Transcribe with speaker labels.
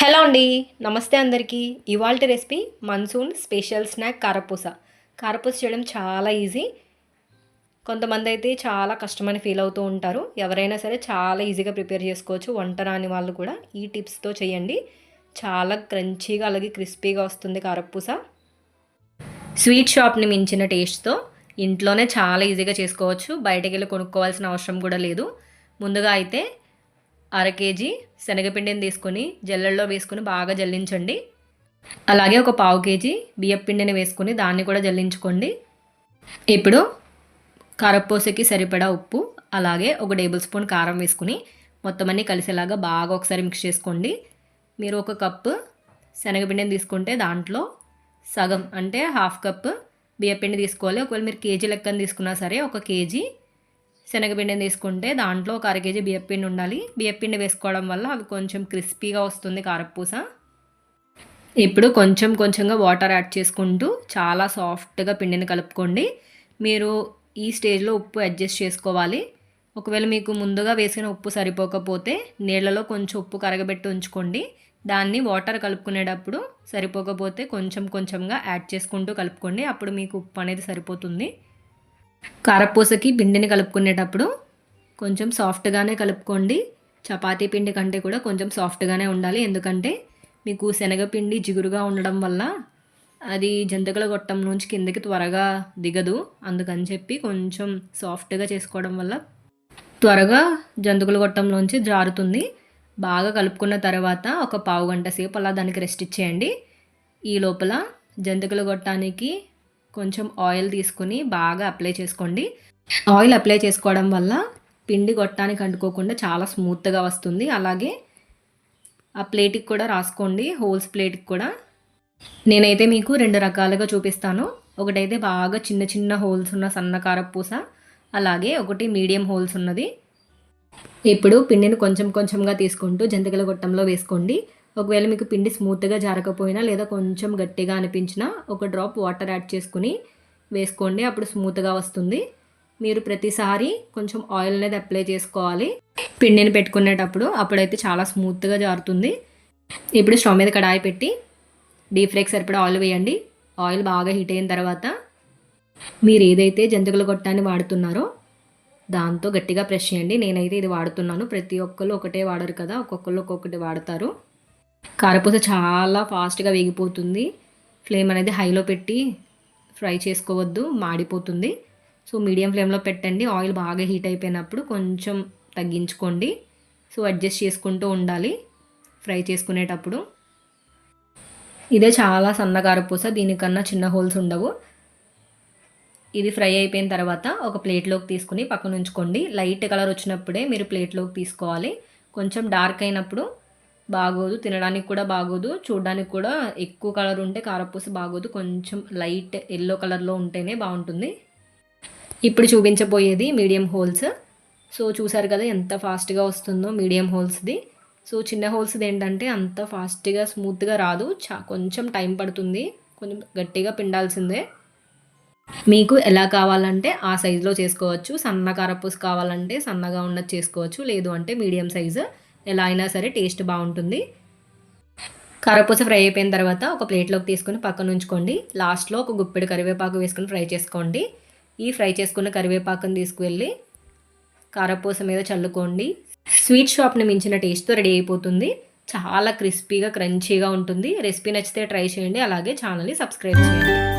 Speaker 1: Hello అండి నమస్తే అందరికీ. ఇవాళ రెసిపీ మన్సూన్ స్పెషల్ స్నాక్ కారపూస. కారపూస చేయడం చాలా ఈజీ. కొంతమంది అయితే చాలా కష్టమని ఫీల్ అవుతూ ఉంటారు. ఎవరైనా సరే చాలా ఈజీగా ప్రిపేర్ చేసుకోవచ్చు. వంట రాని వాళ్ళు కూడా ఈ టిప్స్తో చేయండి. చాలా క్రంచీగా అలాగే క్రిస్పీగా వస్తుంది కారపూస. స్వీట్ షాప్ని మించిన టేస్ట్తో ఇంట్లోనే చాలా ఈజీగా చేసుకోవచ్చు. బయటకు వెళ్ళి కొనుక్కోవాల్సిన అవసరం కూడా లేదు. ముందుగా అయితే అర కేజీ శనగపిండిని తీసుకొని జల్లెల్లో వేసుకొని బాగా జల్లించండి. అలాగే ఒక పావు కేజీ బియ్యపిండిని వేసుకొని దాన్ని కూడా జల్లించుకోండి. ఇప్పుడు కారపూసకి సరిపడా ఉప్పు అలాగే ఒక టేబుల్ స్పూన్ కారం వేసుకుని మొత్తం అన్నీ కలిసేలాగా బాగా ఒకసారి మిక్స్ చేసుకోండి. మీరు ఒక కప్పు శనగపిండిని తీసుకుంటే దాంట్లో సగం అంటే హాఫ్ కప్ బియ్యపిండి తీసుకోవాలి. ఒకవేళ మీరు కేజీ లెక్కన తీసుకున్నా సరే ఒక కేజీ శనగపిండిని తీసుకుంటే దాంట్లో ఒక అర కేజీ బియ్యపిండి ఉండాలి. బియ్యపిండి వేసుకోవడం వల్ల అవి కొంచెం క్రిస్పీగా వస్తుంది కారపూస. ఇప్పుడు కొంచెం కొంచెంగా వాటర్ యాడ్ చేసుకుంటూ చాలా సాఫ్ట్గా పిండిని కలుపుకోండి. మీరు ఈ స్టేజ్లో ఉప్పు అడ్జస్ట్ చేసుకోవాలి. ఒకవేళ మీకు ముందుగా వేసిన ఉప్పు సరిపోకపోతే నీళ్ళలో కొంచెం ఉప్పు కరగబెట్టి ఉంచుకోండి. దాన్ని వాటర్ కలుపుకునేటప్పుడు సరిపోకపోతే కొంచెం కొంచెంగా యాడ్ చేసుకుంటూ కలుపుకోండి. అప్పుడు మీకు ఉప్పు అనేది సరిపోతుంది. కారపూసకి పిండిని కలుపుకునేటప్పుడు కొంచెం సాఫ్ట్గానే కలుపుకోండి. చపాతీ పిండి కంటే కూడా కొంచెం సాఫ్ట్గానే ఉండాలి. ఎందుకంటే మీకు శనగపిండి జిగురుగా ఉండడం వల్ల అది జంతికల గొట్టం నుంచి కిందకి త్వరగా దిగదు. అందుకని చెప్పి కొంచెం సాఫ్ట్గా చేసుకోవడం వల్ల త్వరగా జంతుకుల గొట్టంలోంచి జారుతుంది. బాగా కలుపుకున్న తర్వాత ఒక పావు గంట సేపు అలా దానికి రెస్ట్ ఇచ్చేయండి. ఈ లోపల జంతికల గొట్టానికి కొంచెం ఆయిల్ తీసుకుని బాగా అప్లై చేసుకోండి. ఆయిల్ అప్లై చేసుకోవడం వల్ల పిండి గొట్టానికి అంటుకోకుండా చాలా స్మూత్గా వస్తుంది. అలాగే ఆ ప్లేట్కి కూడా రాసుకోండి. హోల్స్ ప్లేట్కి కూడా. నేనైతే మీకు రెండు రకాలుగా చూపిస్తాను. ఒకటైతే బాగా చిన్న చిన్న హోల్స్ ఉన్న సన్నకార పూస అలాగే ఒకటి మీడియం హోల్స్ ఉన్నది. ఇప్పుడు పిండిని కొంచెం కొంచెంగా తీసుకుంటూ జంతికల గొట్టంలో వేసుకోండి. ఒకవేళ మీకు పిండి స్మూత్గా జారకపోయినా లేదా కొంచెం గట్టిగా అనిపించినా ఒక డ్రాప్ వాటర్ యాడ్ చేసుకుని వేసుకోండి. అప్పుడు స్మూత్గా వస్తుంది. మీరు ప్రతిసారి కొంచెం ఆయిల్ అనేది అప్లై చేసుకోవాలి. పిండిని పెట్టుకునేటప్పుడు అప్పుడైతే చాలా స్మూత్గా జారుతుంది. ఇప్పుడు స్టవ్ మీద కడాయి పెట్టి డీప్ ఫ్రైకి సరిపడా ఆయిల్ వేయండి. ఆయిల్ బాగా హీట్ అయిన తర్వాత మీరు ఏదైతే జంతికల గొట్టాన్ని వాడుతున్నారో దాంతో గట్టిగా ప్రెస్ చేయండి. నేనైతే ఇది వాడుతున్నాను. ప్రతి ఒక్కరు ఒకటే వాడరు కదా. ఒక్కొక్కళ్ళు ఒక్కొక్కటి వాడతారు. కారపూస చాలా ఫాస్ట్గా వేగిపోతుంది. ఫ్లేమ్ అనేది హైలో పెట్టి ఫ్రై చేసుకోవద్దు మాడిపోతుంది. సో మీడియం ఫ్లేమ్లో పెట్టండి. ఆయిల్ బాగా హీట్ అయిపోయినప్పుడు కొంచెం తగ్గించుకోండి. సో అడ్జస్ట్ చేసుకుంటూ ఉండాలి ఫ్రై చేసుకునేటప్పుడు. ఇదే చాలా సన్న కారపూస దీనికన్నా చిన్న హోల్స్ ఉండవు. ఇది ఫ్రై అయిపోయిన తర్వాత ఒక ప్లేట్లోకి తీసుకుని పక్కన ఉంచుకోండి లైట్ కలర్ వచ్చినప్పుడే మీరు ప్లేట్లోకి తీసుకోవాలి. కొంచెం డార్క్ అయినప్పుడు బాగోదు తినడానికి కూడా బాగోదు చూడడానికి కూడా ఎక్కువ కలర్ ఉంటే కారపూస బాగోదు కొంచెం లైట్ ఎల్లో కలర్లో ఉంటేనే బాగుంటుంది. ఇప్పుడు చూపించబోయేది మీడియం హోల్స్ సో చూసారు కదా ఎంత ఫాస్ట్గా వస్తుందో మీడియం హోల్స్ది సో చిన్న హోల్స్ది ఏంటంటే అంత ఫాస్ట్గా స్మూత్గా రాదు. చా కొంచెం టైం పడుతుంది. కొంచెం గట్టిగా పిండాల్సిందే. మీకు ఎలా కావాలంటే ఆ సైజులో చేసుకోవచ్చు. సన్న కారపూస కావాలంటే సన్నగా ఉన్నది చేసుకోవచ్చు. లేదు అంటే మీడియం సైజు ఎలా అయినా సరే టేస్ట్ బాగుంటుంది. కారపూస ఫ్రై అయిపోయిన తర్వాత ఒక ప్లేట్లోకి తీసుకుని పక్కన ఉంచుకోండి. లాస్ట్లో ఒక గుప్పెడు కరివేపాకు వేసుకుని ఫ్రై చేసుకోండి. ఈ ఫ్రై చేసుకున్న కరివేపాకుని తీసుకువెళ్ళి కారపూస మీద చల్లుకోండి. స్వీట్ షాప్ని మించిన టేస్ట్తో రెడీ అయిపోతుంది. చాలా క్రిస్పీగా క్రంచీగా ఉంటుంది. రెసిపీ నచ్చితే ట్రై చేయండి. అలాగే ఛానల్ని సబ్స్క్రైబ్ చేయండి.